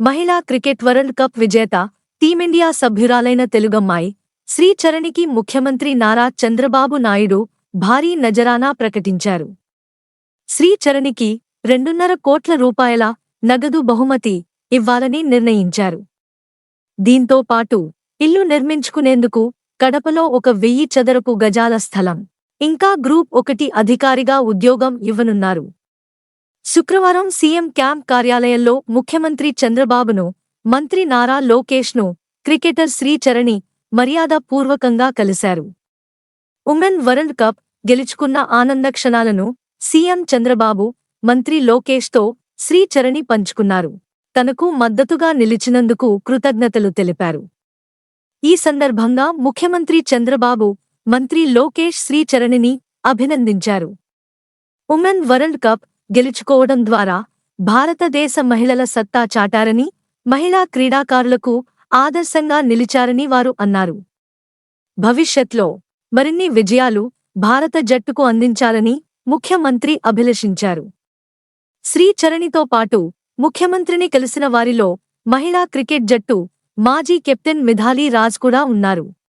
మహిళా cricket world cup విజేత team India సభ్యురాలైన తెలుగమ్మాయి శ్రీచరణికి ముఖ్యమంత్రి నారా చంద్రబాబు నాయుడు భారీ నజరానా ప్రకటించారు. శ్రీచరణికి రెండున్నర కోట్ల రూపాయల నగదు బహుమతి ఇవ్వాలని నిర్ణయించారు. దీంతో పాటు ఇల్లు నిర్మించుకునేందుకు కడపలో ఒక వెయ్యి చదరపు గజాల స్థలం ఇంకా గ్రూప్ ఒకటి అధికారిగా ఉద్యోగం ఇవ్వనున్నారు. శుక్రవారం సీఎం క్యాంప్ కార్యాలయంలో ముఖ్యమంత్రి చంద్రబాబును మంత్రి నారా లోకేష్ను క్రికెటర్ శ్రీచరణి మర్యాదపూర్వకంగా కలిశారు. ఉమెన్ వరల్డ్ కప్ గెలుచుకున్న ఆనంద క్షణాలను సీఎం చంద్రబాబు మంత్రి లోకేష్తో శ్రీచరణి పంచుకున్నారు. తనకు మద్దతుగా నిలిచినందుకు కృతజ్ఞతలు తెలిపారు. ఈ సందర్భంగా ముఖ్యమంత్రి చంద్రబాబు మంత్రి లోకేష్ శ్రీచరణిని అభినందించారు. ఉమెన్ వరల్డ్ కప్ గెలుచుకోవడం ద్వారా భారతదేశ మహిళల సత్తా చాటారని మహిళా క్రీడాకారులకు ఆదర్శంగా నిలిచారని వారు అన్నారు. భవిష్యత్లో మరిన్ని విజయాలు భారత జట్టుకు అందించాలని ముఖ్యమంత్రి అభిలషించారు. శ్రీచరణితో పాటు ముఖ్యమంత్రిని కలిసిన వారిలో మహిళా క్రికెట్ జట్టు మాజీ కెప్టెన్ మిథాలీ రాజ్ కూడా ఉన్నారు.